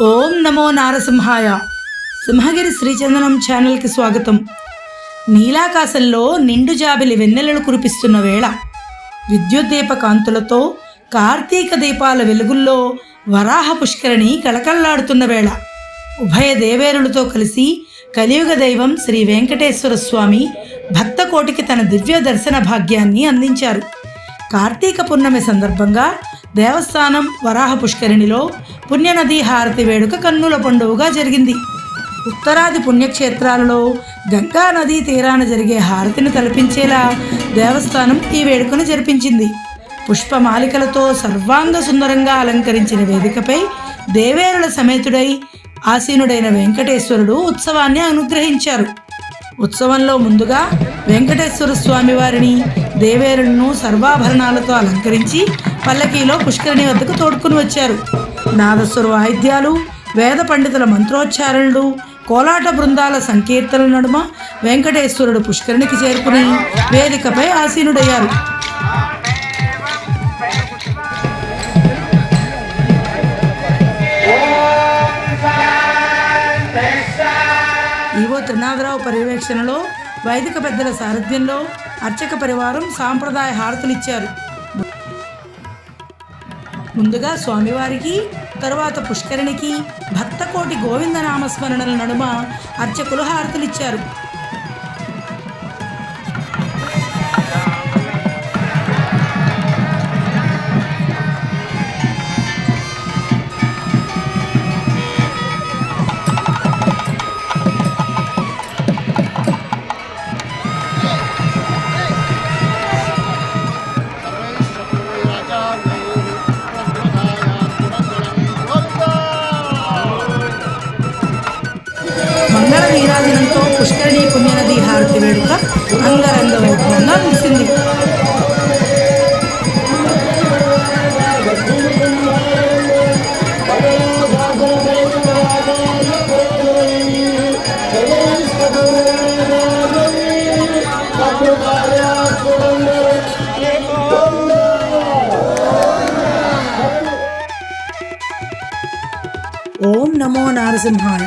ఓం నమో నారసింహాయ. సింహగిరి శ్రీచందనం ఛానల్కి స్వాగతం. నీలాకాశంలో నిండు జాబిలి వెన్నెలలు కురిపిస్తున్న వేళ విద్యుద్దీప కాంతులతో కార్తీక దీపాల వెలుగుల్లో వరాహ పుష్కరిణి కళకళలాడుతున్న వేళ ఉభయ దేవేరులతో కలిసి కలియుగ దైవం శ్రీ వెంకటేశ్వర స్వామి భక్త కోటికి తన దివ్య దర్శన భాగ్యాన్ని అందించారు. కార్తీక పున్నమి సందర్భంగా దేవస్థానం వరాహ పుష్కరిణిలో పుణ్యనదీ హారతి వేడుక కన్నుల పండుగగా జరిగింది. ఉత్తరాది పుణ్యక్షేత్రాలలో గంగా నదీ తీరాన జరిగే హారతిని తలపించేలా దేవస్థానం ఈ వేడుకను జరిపించింది. పుష్పమాలికలతో సర్వాంగ సుందరంగా అలంకరించిన వేదికపై దేవేరుల సమేతుడై ఆసీనుడైన వెంకటేశ్వరుడు ఉత్సవాన్ని అనుగ్రహించారు. ఉత్సవంలో ముందుగా వెంకటేశ్వర స్వామి వారిని దేవేరులను సర్వాభరణాలతో అలంకరించి పల్లకీలో పుష్కరిణి వద్దకు తోడుకుని వచ్చారు. నాదస్వర వాయిద్యాలు వేద పండితుల మంత్రోచ్చారణలు కోలాట బృందాల సంకీర్తనల నడుమ వెంకటేశ్వరుడు పుష్కరునికి చేరుకుని వేదికపై ఆసీనుడయ్యారు. ఈవో త్రినాథరావు పర్యవేక్షణలో వైదిక పెద్దల సారథ్యంలో అర్చక పరివారం సాంప్రదాయ హారతులిచ్చారు. ముందుగా స్వామివారికి తరువాత పుష్కరిణికి భక్తకోటి గోవిందనామస్మరణల నడుమ అర్చకులు హారతులిచ్చారు. నీరాజనంతో పుష్కరిణి పుణ్యనది హారతి వేడుక అంగరంగ వైభవంగా ముగిసింది. ఓం నమో నారసింహాయ.